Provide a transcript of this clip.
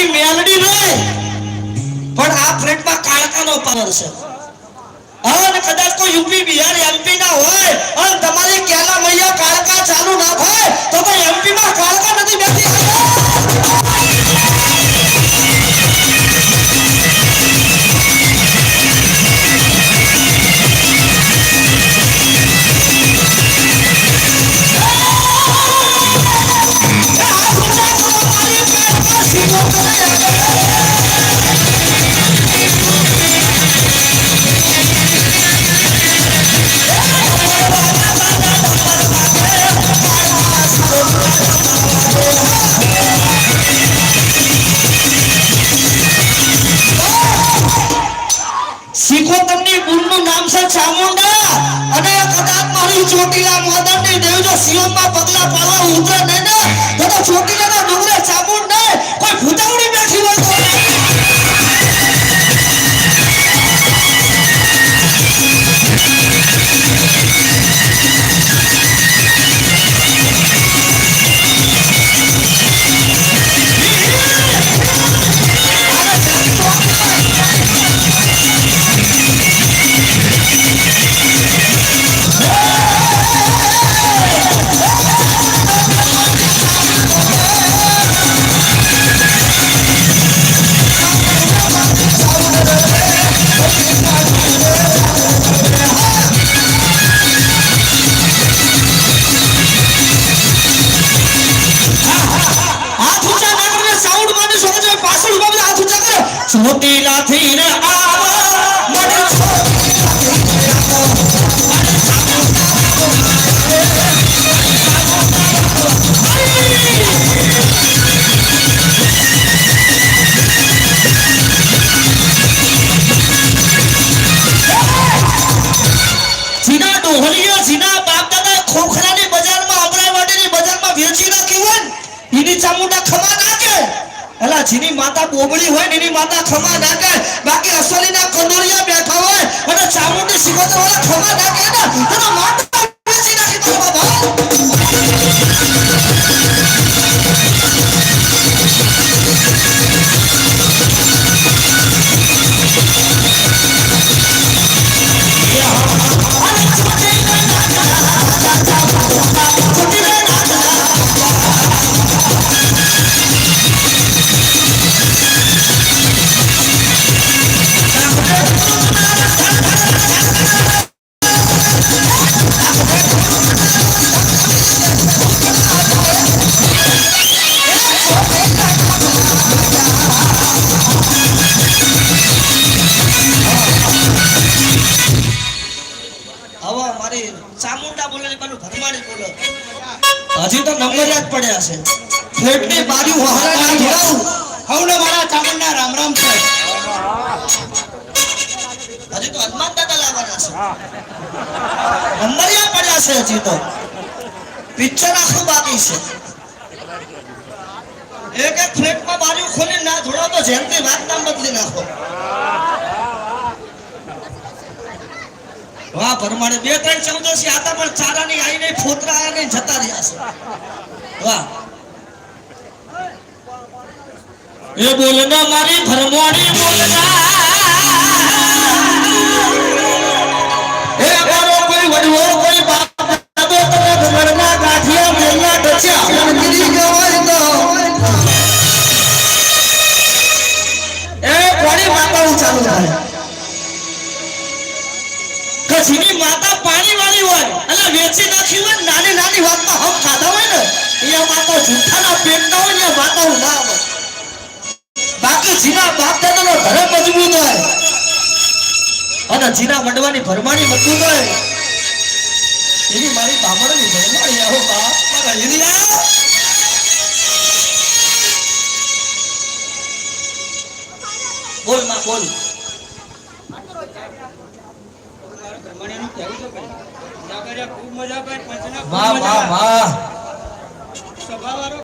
તમારી મેલડી નહીં. પણ આ ફ્લેટમાં કાળકાનો પાવર છે. અને કદાચ કોઈ યુપી, બિહાર, એમપી ના હોય, અને તમારી કેલા મૈયા કાળકા ચાલુ ના થાય. સિકોતરની ગુણનું નામ છે ચામુંડા. અને કદાચ મારી ચોટીલા માદરની દેવ જો સિયોનમાં પગલા પાડવા ઊંચા કરો ચોટીલા થી ને આવા મને દાદા ખોખરાની બજારમાં અમરાઈવાડીની બજારમાં વેચી નાખ્યું હોય ને, એની ચામુંડા ખબર નાખે એલા જેની માતા બોબડી હોય એની માતા ખમા નાખે. બાકી અસલીના કંદોરિયા બેઠા હોય અને ચામુંડી સિકોતર વાળા ખમા નાખે ને. તેના માતા હવે ચામુંડા બોલે ને પેલું ભરમાડી બોલે? હજી તો નંબર યાદ પડ્યા છે. ફ્લેટની બાજુ વહાલા જોડાવું હવને મારા ચામુંડા રામ રામ છે હજી તો હનુમાન દાદા લાવવાના છે. નંબર યાદ પડ્યા છે હજી તો. પિક્ચર આખું બાકી છે. એક એક ફ્લેટમાં બારી ખોલી ના જોડાવ તો તે વાત નામ બદલી નાખો પરમાણે બે, ત્રણ ચૌદસી આતા પણ ચારાની આઈને ફોતરા આને જતા રહ્યા છે. વાહ. એ બોલના મારી ભરમોડી બોલના જેની માતા પાણી વાળી હોય, એટલે વેચી નાખી હોય, નાની નાની વાતમાં હમ ખાધા હોય ને, એ માતા જૂઠાના પેટના હોય ને માતા ના આવે બાકી જીના બાપ દાદાનો ધર્મ મજબૂત હોય. અને જીના મંડવાની ભરમાણી મજબૂત હોય. એની મારી બામણની ભરમાણી આવો બાપ. મારા હીરિયા. બોલમાં, બોલ. વાહ મજા. વાહ વાહ સભાવાળો